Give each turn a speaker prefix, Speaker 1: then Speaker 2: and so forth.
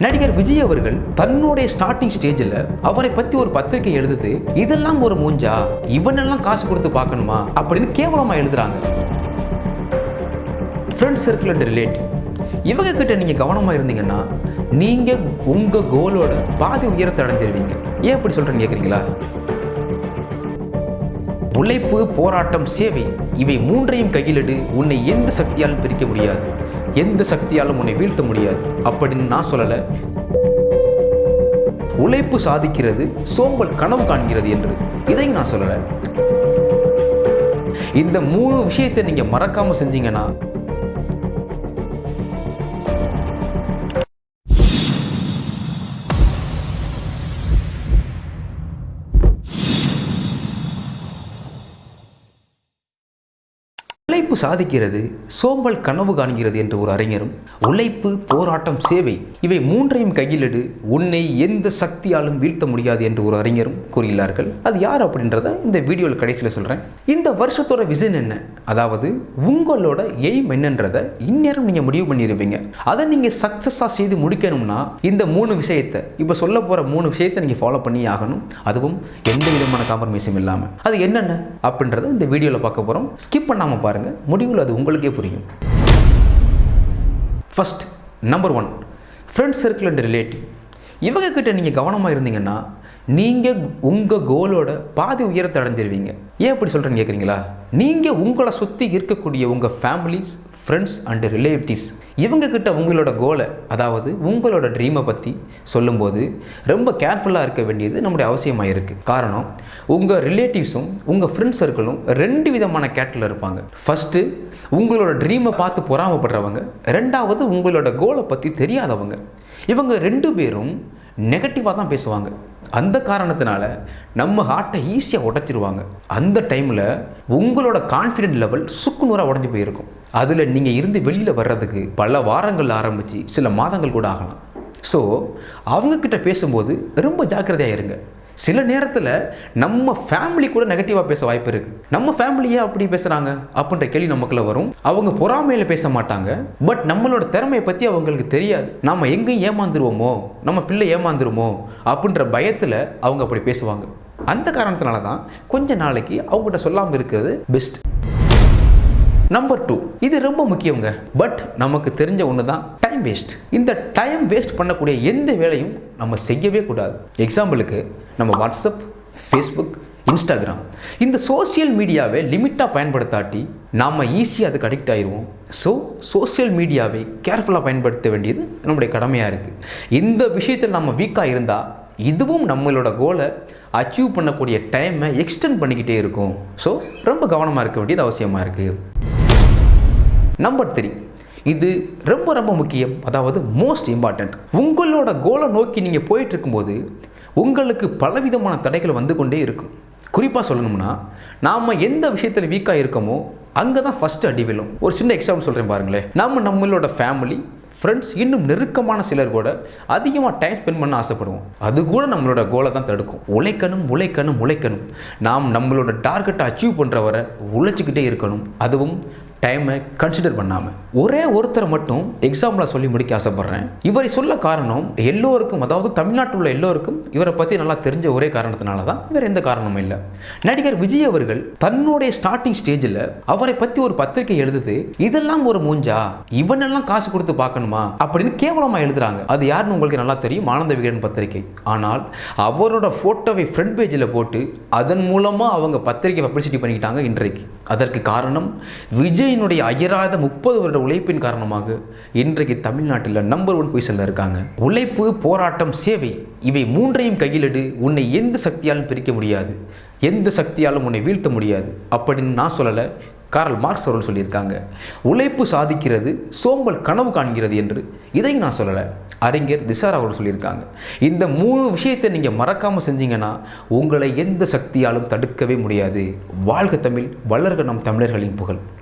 Speaker 1: நடிகர் விஜய் அவர்கள் தன்னுடைய ஸ்டார்டிங் ஸ்டேஜில் அவரை பத்தி ஒரு பத்திரிக்கை எழுதுது இதெல்லாம் ஒரு மூஞ்சா? இவனெல்லாம் காசு கொடுத்து பார்க்கணுமா? அப்படின்னு கேவலமா எழுதுறாங்க. ஃப்ரெண்ட்ஸ் சர்க்கிள் அண்ட் ரிலேட்டிவ் இவங்க கிட்ட நீங்க கவனமா இருந்தீங்கன்னா நீங்க உங்க கோலோட பாதி உயரத்தை அடைஞ்சிருவீங்க. ஏன் அப்படி சொல்கிறேன்னு கேக்குறீங்களா? உழைப்பு போராட்டம் சேவை இவை மூன்றையும் கையிலிடு உன்னை எந்த சக்தியாலும் பிரிக்க முடியாது. எந்த சக்தியாலும் உன்னை வீழ்த்த முடியாது. அப்படின்னு நான் சொல்லலை. உழைப்பு சாதிக்கிறது சோம்பல் கனவு காண்கிறது என்று. இதையும் நான் சொல்லலை. இந்த மூணு விஷயத்தை நீங்க மறக்காம செஞ்சீங்கன்னா உழைப்பு சாதிக்கிறது சோம்பல் கனவு காண்கிறது என்ற ஒரு அறிஞரும் உழைப்பு போராட்டம் சேவை இவை மூன்றையும் கையிலிடு உன்னை எந்த சக்தியாலும் வீழ்த்த முடியாது என்று ஒரு அறிஞரும் கூறியுள்ளார்கள். அது யார் அப்படின்றத இந்த வீடியோவில் கடைசியில் சொல்கிறேன் இந்த வருஷத்தோட விசன் என்ன? அதாவது உங்களோட எய்ம் என்னன்றதை இந்நேரம் நீங்கள் முடிவு பண்ணிடுவீங்க அதை நீங்கள் சக்ஸஸாக செய்து முடிக்கணும்னா இந்த மூணு விஷயத்தை இப்போ சொல்ல போகிற மூணு விஷயத்தை நீங்கள் ஃபாலோ பண்ணி ஆகணும். அதுவும் எந்த விதமான காம்ப்ரமைஸும் இல்லாமல் அது என்னென்ன? அப்படின்றத இந்த வீடியோவில் பார்க்க போகிறோம் ஸ்கிப் பண்ணாமல் பாருங்கள் முடிவில் அது உங்களுக்கே புரியும். First number one friends circle and relative இவங்க கிட்ட நீங்கள் கவனமாக இருந்தீங்கன்னா நீங்கள் உங்கள் கோலோட பாதி உயரத்தை அடைஞ்சிருவீங்க. ஏன் அப்படி சொல்கிறேன்னு கேட்குறீங்களா நீங்கள் உங்களை சுற்றி இருக்கக்கூடிய உங்கள் ஃபேமிலிஸ் ஃப்ரெண்ட்ஸ் அண்ட் ரிலேட்டிவ்ஸ் இவங்க கிட்ட உங்களோட கோலை அதாவது உங்களோட ட்ரீமை பற்றி சொல்லும்போது ரொம்ப கேர்ஃபுல்லாக இருக்க வேண்டியது நம்முடைய அவசியமாக இருக்குது காரணம் உங்கள் ரிலேட்டிவ்ஸும் உங்கள் ஃப்ரெண்ட்ஸ் சர்க்கிளும் ரெண்டு விதமான கேட்டில் இருப்பாங்க. ஃபஸ்ட்டு உங்களோட ட்ரீமை பார்த்து பொறாமப்படுறவங்க. ரெண்டாவது உங்களோட கோலை பற்றி தெரியாதவங்க. இவங்க ரெண்டு பேரும் நெகட்டிவாக தான் பேசுவாங்க. அந்த காரணத்தினால நம்ம ஹார்ட்டை ஈஸியாக உடச்சிருவாங்க. அந்த டைமில் உங்களோட கான்ஃபிடென்ட் லெவல் சுக்குநூறாக உடஞ்சி போயிருக்கும். அதில் நீங்கள் இருந்து வெளியில் வர்றதுக்கு பல வாரங்கள் ஆரம்பித்து சில மாதங்கள் கூட ஆகலாம். ஸோ அவங்கக்கிட்ட பேசும்போது ரொம்ப ஜாக்கிரதையாக இருங்க. சில நேரத்தில் நம்ம ஃபேமிலி கூட நெகட்டிவாக பேச வாய்ப்பு இருக்குது நம்ம ஃபேமிலியே அப்படி பேசுகிறாங்க அப்படின்ற கேள்வி நமக்குள்ள வரும். அவங்க பொறாமையில் பேச மாட்டாங்க. பட் நம்மளோட திறமையை பற்றி அவங்களுக்கு தெரியாது. நம்ம எங்கேயும் ஏமாந்துருவோமோ? நம்ம பிள்ளை ஏமாந்துருமோ? அப்படின்ற பயத்தில் அவங்க அப்படி பேசுவாங்க. அந்த காரணத்தினால தான் கொஞ்ச நாளைக்கு அவங்ககிட்ட சொல்லாமல் இருக்கிறது பெஸ்ட் நம்பர் டூ இது ரொம்ப முக்கியங்க. பட் நமக்கு தெரிஞ்ச ஒன்று தான் டைம் வேஸ்ட் இந்த டைம் வேஸ்ட் பண்ணக்கூடிய எந்த வேலையும் நம்ம செய்யவே கூடாது. எக்ஸாம்பிளுக்கு நம்ம வாட்ஸ்அப் ஃபேஸ்புக் இன்ஸ்டாகிராம் இந்த சோஷியல் மீடியாவை லிமிட்டாக பயன்படுத்தாட்டி நாம் ஈஸியாக அதுக்கு அடிக்ட் ஆயிடுவோம் ஸோ சோஷியல் மீடியாவை கேர்ஃபுல்லாக பயன்படுத்த வேண்டியது நம்முடைய கடமையாக இருக்குது இந்த விஷயத்தில் நம்ம வீக்காக இருந்தால் இதுவும் நம்மளோட கோலை அச்சீவ் பண்ணக்கூடிய டைமை எக்ஸ்டெண்ட் பண்ணிக்கிட்டே இருக்கும். ஸோ ரொம்ப கவனமாக இருக்க வேண்டியது அவசியமாக இருக்குது நம்பர் த்ரீ இது ரொம்ப ரொம்ப முக்கியம். அதாவது மோஸ்ட் இம்பார்ட்டண்ட் உங்களோட கோலை நோக்கி நீங்கள் போயிட்டு இருக்கும்போது உங்களுக்கு பலவிதமான தடைகள் வந்து கொண்டே இருக்கும். குறிப்பாக சொல்லணும்னா நாம் எந்த விஷயத்தில் வீக்காக இருக்கோமோ அங்கே தான் ஃபஸ்ட்டு அடி விழும். ஒரு சின்ன எக்ஸாம்பிள் சொல்கிறேன் பாருங்களேன். நம்ம நம்மளோட ஃபேமிலி ஃப்ரெண்ட்ஸ் இன்னும் நெருக்கமான சிலர் கூட அதிகமாக டைம் ஸ்பெண்ட் பண்ண ஆசைப்படுவோம். அது கூட நம்மளோட கோலை தான் தடுக்கும். உழைக்கணும் உழைக்கணும் உழைக்கணும். நாம் நம்மளோட டார்கெட்டை அச்சீவ் பண்ணுற வரை உழைச்சிக்கிட்டே இருக்கணும். அதுவும் டைமை கன்சிடர் பண்ணாமல் ஒரே ஒருத்தரை மட்டும் எக்ஸாம்பிளாக சொல்லி முடிக்க ஆசைப்பட்றேன். இவரை சொல்ல காரணம் எல்லோருக்கும் அதாவது தமிழ்நாட்டில் உள்ள எல்லோருக்கும் இவரை பற்றி நல்லா தெரிஞ்ச ஒரே காரணத்தினால தான் வேறு எந்த காரணமும் இல்லை. நடிகர் விஜய் அவர்கள் தன்னுடைய ஸ்டார்டிங் ஸ்டேஜில் அவரை பற்றி ஒரு பத்திரிக்கை எழுதுது இதெல்லாம் ஒரு மூஞ்சா? இவனெல்லாம் காசு கொடுத்து பார்க்கணுமா? அப்படின்னு கேவலமாக எழுதுறாங்க. அது யாருன்னு உங்களுக்கு நல்லா தெரியும் ஆனந்த விகடன் பத்திரிகை. ஆனால் அவரோட ஃபோட்டோவை ஃப்ரண்ட் பேஜில் போட்டு அதன் மூலமாக அவங்க பத்திரிகை பப்ளிசிட்டி பண்ணிக்கிட்டாங்க இன்றைக்கு. அதற்கு காரணம் விஜயினுடைய அயராத முப்பது வருட உழைப்பின் காரணமாக இன்றைக்கு தமிழ்நாட்டில் நம்பர் ஒன் பொசிஷனில் இருக்காங்க. உழைப்பு போராட்டம் சேவை இவை மூன்றையும் கையிலிடு உன்னை எந்த சக்தியாலும் பிரிக்க முடியாது. எந்த சக்தியாலும் உன்னை வீழ்த்த முடியாது. அப்படின்னு நான் சொல்லலை. கார்ல் மார்க்ஸ் அவர்கள் சொல்லியிருக்காங்க. உழைப்பு சாதிக்கிறது சோம்பல் கனவு காண்கிறது என்று. இதையும் நான் சொல்லலை. அறிஞர் நிசார் அவர்கள் சொல்லியிருக்காங்க. இந்த மூணு விஷயத்தை நீங்கள் மறக்காமல் செஞ்சீங்கன்னா உங்களை எந்த சக்தியாலும் தடுக்கவே முடியாது. வாழ்க தமிழ் வளர்க நம் தமிழர்களின் புகழ்.